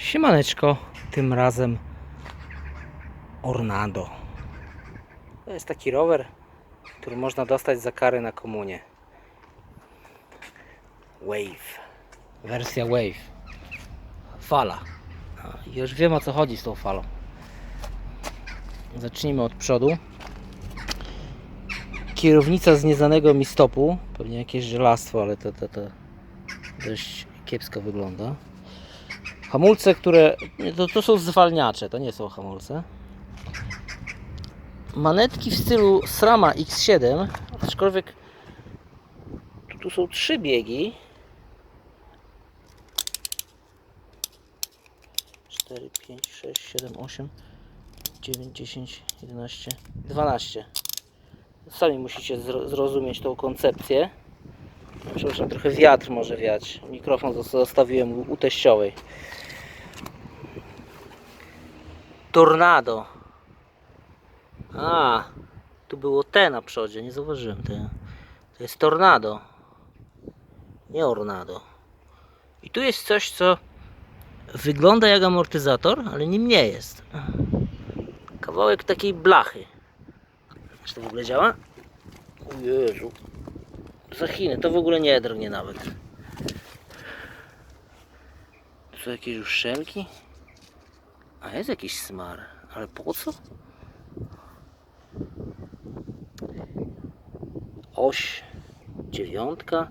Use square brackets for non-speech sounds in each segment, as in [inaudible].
Siemaneczko, tym razem Ornado. To jest taki rower, który można dostać za karę na komunie. Wave. Wersja Wave. Fala. Już wiem o co chodzi z tą falą. Zacznijmy od przodu. Kierownica z nieznanego mi stopu. Pewnie jakieś żelastwo, ale to, to, to dość kiepsko wygląda. Hamulce, które. To, to są zwalniacze, to nie są hamulce. Manetki w stylu Srama X7, aczkolwiek tu, tu są trzy biegi. 4, 5, 6, 7, 8, 9, 10, 11, 12. Sami musicie zro- zrozumieć tą koncepcję. Przepraszam, trochę wiatr może wiać. Mikrofon zos- zostawiłem u- teściowej. Tornado. A, tu było T na przodzie, nie zauważyłem tego. To jest tornado. Nie ornado. I tu jest coś, co wygląda jak amortyzator, ale nim nie jest. Kawałek takiej blachy. Czy to w ogóle działa? Jezu. Za Chiny, to w ogóle nie drgnie nawet. Tu są jakieś już szelki? A jest jakiś smar, ale po co? Oś, dziewiątka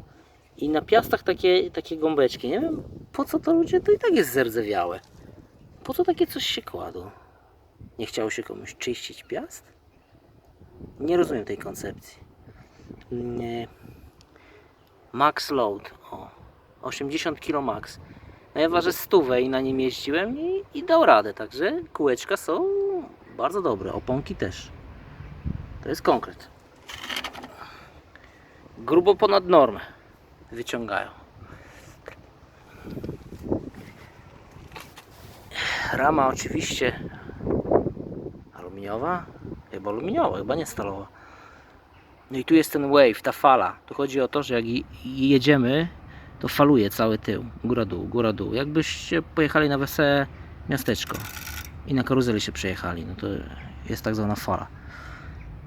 i na piastach takie, takie gąbeczki. Nie wiem po co to ludzie, to i tak jest zerdzewiałe. Po co takie coś się kładło? Nie chciało się komuś czyścić piast? Nie rozumiem tej koncepcji. Nie. Max load. O. 80 kg max. No ja ważę stówę i na nim jeździłem i, i dał radę, także kółeczka są bardzo dobre, oponki też. To jest konkret. Grubo ponad normę wyciągają. Rama oczywiście aluminiowa, chyba aluminiowa, chyba nie stalowa. No i tu jest ten wave, ta fala. Tu chodzi o to, że jak je- jedziemy, to faluje cały tył. Góra dół, góra dół. Jakbyście pojechali na wesołe miasteczko i na karuzeli się przejechali, no to jest tak zwana fala.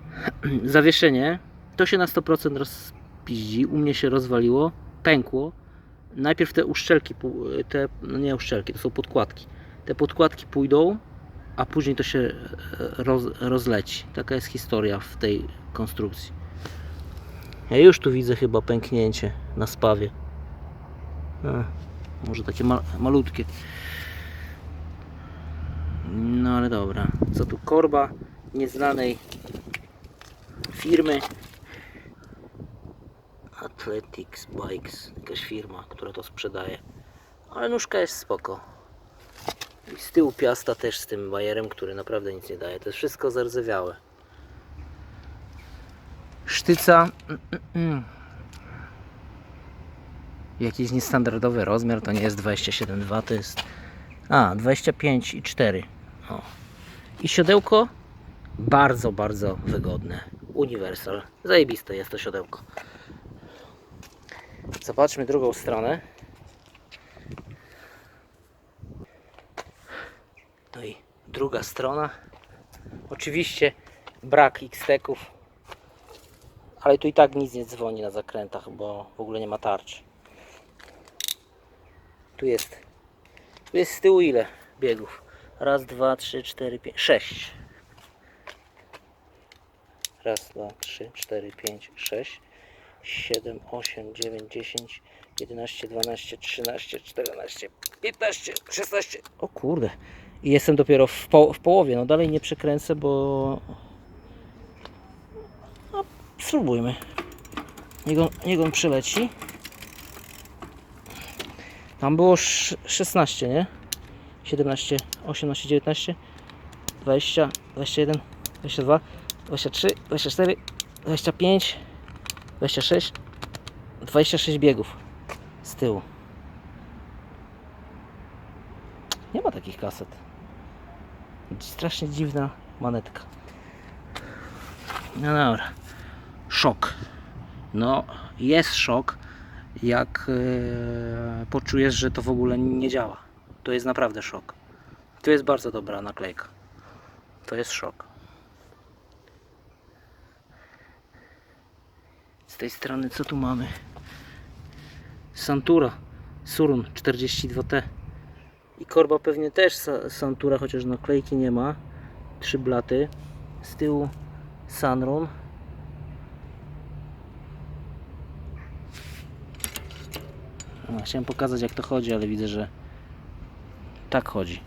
[clears throat] Zawieszenie to się na 100% rozpiździ. U mnie się rozwaliło, pękło. Najpierw te uszczelki, te, no nie uszczelki, to są podkładki. Te podkładki pójdą, a później to się e, roz, rozleci. Taka jest historia w tej konstrukcji. Ja już tu widzę chyba pęknięcie na spawie. A, może takie ma, malutkie. No ale dobra. Co tu? Korba nieznanej firmy. Athletics Bikes. Jakaś firma, która to sprzedaje. Ale nóżka jest spoko. I z tyłu piasta też z tym bajerem, który naprawdę nic nie daje. To jest wszystko zardzewiałe. Sztyca. mm, mm, mm. Jakiś niestandardowy rozmiar, to nie jest 27,2, to jest. A, 25,4. O. I siodełko bardzo, bardzo wygodne. Universal. Zajebiste jest to siodełko. Zobaczmy drugą stronę. No i druga strona. Oczywiście brak X-teków, ale tu i tak nic nie dzwoni na zakrętach, bo w ogóle nie ma tarczy. Tu jest. Tu jest z tyłu ile biegów? Raz, dwa, trzy, cztery, pięć, sześć. Raz, dwa, trzy, cztery, pięć, sześć. 7, 8, 9, 10, 11, 12, 13, 14, 15, 16. O kurde. I jestem dopiero w, po, w połowie. No dalej nie przekręcę, bo. Spróbujmy. Niech on, niech on przyleci. Tam było sz- 16, nie? 17, 18, 19, 20, 21, 22, 23, 24, 25, 26, 26 biegów z tyłu. Nie ma takich kaset. Strasznie dziwna manetka. No dobra. Szok. No, jest szok, jak e, poczujesz, że to w ogóle nie działa. To jest naprawdę szok. To jest bardzo dobra naklejka. To jest szok. Z tej strony co tu mamy? Santura Surun 42T i korba pewnie też sa- Santura, chociaż naklejki nie ma. Trzy blaty. Z tyłu Sunrun. A, chciałem pokazać jak to chodzi, ale widzę, że tak chodzi.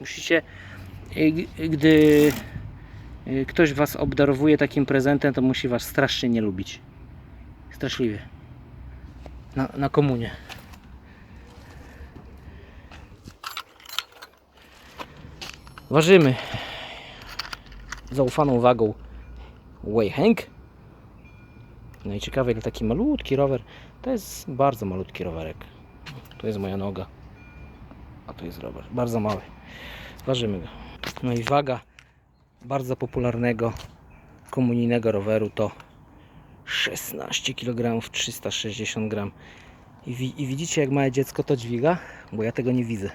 Musicie, y, gdy y, ktoś Was obdarowuje takim prezentem, to musi Was strasznie nie lubić. Straszliwie. Na, na komunie. Ważymy zaufaną wagą Wayhang. No i ciekawe, ile taki malutki rower. To jest bardzo malutki rowerek. Tu jest moja noga. A tu jest rower. Bardzo mały. Ważymy go. No i waga bardzo popularnego komunijnego roweru to 16 kg 360 gram. I, wi- I widzicie jak małe dziecko to dźwiga? Bo ja tego nie widzę.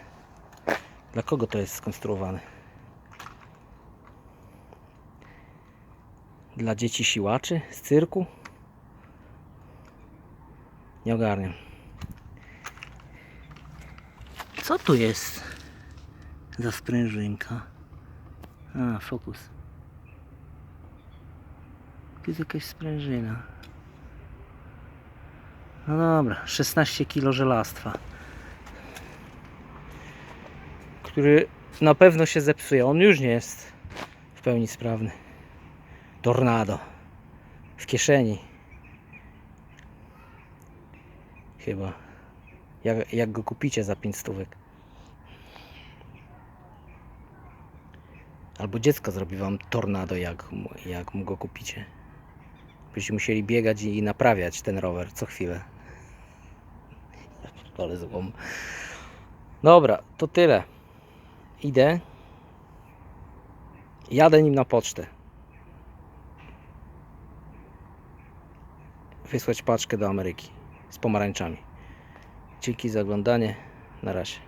Dla kogo to jest skonstruowane? Dla dzieci siłaczy z cyrku? Nie ogarniam. Co tu jest za sprężynka? A, fokus. Tu jest jakaś sprężyna. No dobra, 16 kg żelastwa. Który na pewno się zepsuje. On już nie jest w pełni sprawny. Tornado. W kieszeni. Chyba. Jak, jak go kupicie za 5 stówek. Albo dziecko zrobi wam tornado, jak, jak mu go kupicie. Byście musieli biegać i naprawiać ten rower co chwilę. Ale złom. Dobra, to tyle. Idę. Jadę nim na pocztę. Wysłać paczkę do Ameryki z pomarańczami. Dzięki za oglądanie. Na razie.